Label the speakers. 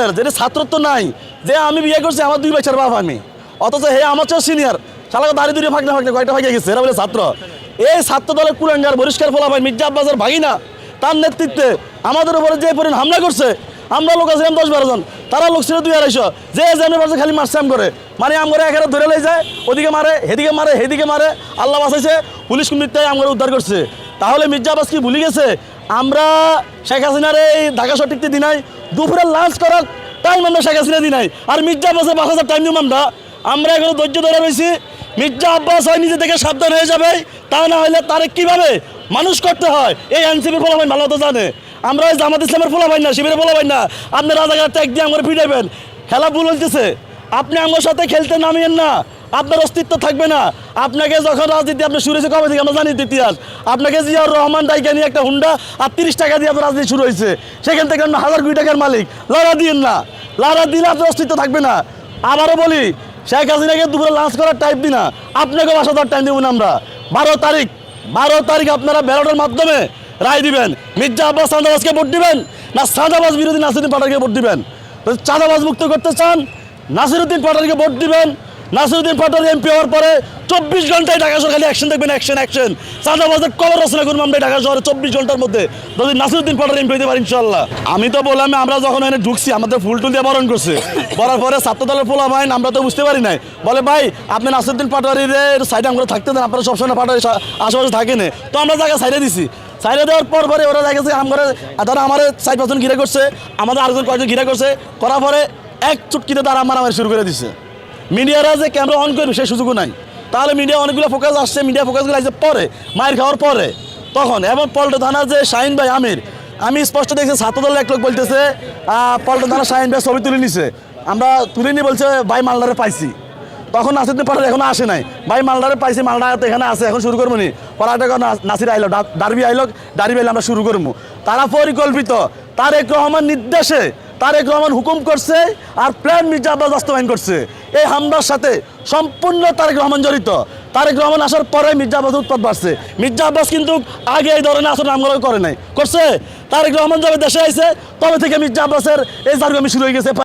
Speaker 1: দলের যেটা ছাত্রত্ব নাই। যে আমি বিয়ে করছি, আমার দুই বছর বাপ আমি। অথচ হে আমার চেয়ে সিনিয়র শালাকে দাঁড়িয়ে দূরে ফাঁকলে ফাঁকলে কয়েকটা ভাগে গেছে? এরা বলে ছাত্র। এই ছাত্র দলের কুলাঙ্গার বরিষ্কার ফলা ভাই মির্জা আব্বাসের ভাগিনা, তার নেতৃত্বে আমাদের উপরে যে পরিমাণ হামলা করছে, আমরা লোক আছিলাম দশ বারো জন, তারা লোক ছিল দুই আড়াইশো। যে জানে পারছে খালি মারসাম করে। মানে আমরা এখানে ধরে লই যায়, ওদিকে মারে, হেদিকে মারে হেদিকে মারে, আল্লাহ বাঁচাইছে, পুলিশ মিথ্যায় আমরা উদ্ধার করছে। তাহলে মির্জা আব্বাস কি ভুলে গেছে? আমরা শেখ হাসিনার এই ঢাকা সঠিকতে দিনাই দুপুরে লাঞ্চ করার টাইম আমরা শেখ হাসিনা দিনাই আর মির্জা আব্বাসের পাঁচ হাজার টাইম দিব আমরা। আমরা এখনও ধৈর্য ধরে রয়েছি। মির্জা আব্বাস হয় নিজে থেকে সাবধান হয়ে যাবে। তা না হলে তারে কীভাবে মানুষ করতে হয়? এই এনসিপির ফলাফল ভালো তো জানে। আমরা ওই জামাত ইসলামের ফলাফল না, শিবিরের ফলাফল না। আপনি রাজাঘাট ত্যাগ দিয়ে আমরা ফিরাইবেন খেলা ভুল হইতেছে। আপনি আমার সাথে খেলতে নামিয়েন না। আপনার অস্তিত্ব থাকবে না। আপনাকে যখন রাজনীতি আপনি শুরু হয়েছে, কবে থেকে আমরা জানি ইতিহাস আপনাকে জিয়াউর রহমান ডাইকে নিয়ে একটা হুন্ডা আর তিরিশ টাকা দিয়ে আপনার রাজনীতি শুরু হয়েছে। সেখান থেকে আপনি হাজার কোটি টাকার মালিক। লড়া দিন না। লড়া দিলে আপনার অস্তিত্ব থাকবে না। আবারও বলি, শেখ হাসিনাকে দুপুরে লাঞ্চ করার টাইম দিই না। আপনাকে বাসা দেওয়ার টাইম দেবো না আমরা। বারো তারিখ বারো তারিখ আপনারা ব্যালটের মাধ্যমে রায় দিবেন। মির্জা আব্বাস চাঁদাবাজকে ভোট দিবেন না চাঁদাবাজ বিরোধী নাসিরুদ্দিন পাটারকে ভোট দিবেন? চাঁদাবাজ মুক্ত করতে চান, নাসিরুদ্দিন পাটারকে ভোট দিবেন নাসিরুদ্দিন পাটার এমপি হওয়ার পরে চব্বিশ ঘন্টায় ঢাকা শহর খালি অ্যাকশন দেখবেন অ্যাকশন অ্যাকশন চাঁদাবাজের কবর রচনা করব আমরা ঢাকা শহরে চব্বিশ ঘণ্টার মধ্যে। যদি নাসিরুদ্দিন পাটার এমপি হতে পারি ইনশাল্লাহ আমি তো বললাম, আমরা যখন এখানে ঢুকছি, আমাদের ফুল টুল দিয়ে বরণ করছে। বলার পরে ছাত্র দলের পোলা ভাই আমরা তো বুঝতে পারি নাই। বলে, ভাই, আপনি নাসিরুদ্দিন পাটারির সাইডে আমরা থাকতে দেন, আপনারা সবসময় পাটারি আশেপাশে থাকেন তো আমরা জায়গা সাইডে দিছি। সাইডে দেওয়ার পর পরে ওরা দেখেছে আমরা তারা আমার সাইড পাঁচজন ঘিরে করছে। আমাদের আরেকজন কয়েকজন ঘিরে করছে। করার পরে এক চুটকিতে তারা আমার শুরু করে দিছে। মিডিয়ারা যে ক্যামেরা অন করবে সেই সুযোগও নাই। তাহলে মিডিয়া অনেকগুলো ফোকাস আসছে মিডিয়া ফোকাসগুলো আসছে পরে মায়ের খাওয়ার পরে। তখন এবং পল্টন থানার যে শাহিন ভাই আমির আমি স্পষ্ট দেখছি ছাত্রদল এক লোক বলতেছে আহ, পল্টন থানার শাহিন ভাই ছবি তুলে নিছে। আমরা তুলে নিয়ে বলছে ভাই মালদারে পাইছি। তখন নাসিরুদ্দিন পাঠার এখনও আসে নাই। ভাই মালদারে পাইছি মালদা তো এখানে আছে এখন শুরু করব নি। পড়াটা নাসির আইলো ডারবি আইলো ডারবি আইলে আমরা শুরু করব। তারা পরিকল্পিত তারেক রহমান নির্দেশে তারেক রহমান হুকুম করছে আর প্ল্যান মির্জা আব্বাস বাস্তবায়ন করছে। এই হামলার সাথে সম্পূর্ণ তারেক রহমান জড়িত। তারেক রহমান আসার পরে মির্জা আব্বাস উৎপাদ বাড়ছে। মির্জা আব্বাস কিন্তু আগে এই ধরনের আসলে আমগুলো করে নাই। করছে? তারেক রহমান যবে দেশে আইছে, তবে থেকে মির্জা আব্বাসের এই জারগামি শুরু হয়ে গেছে।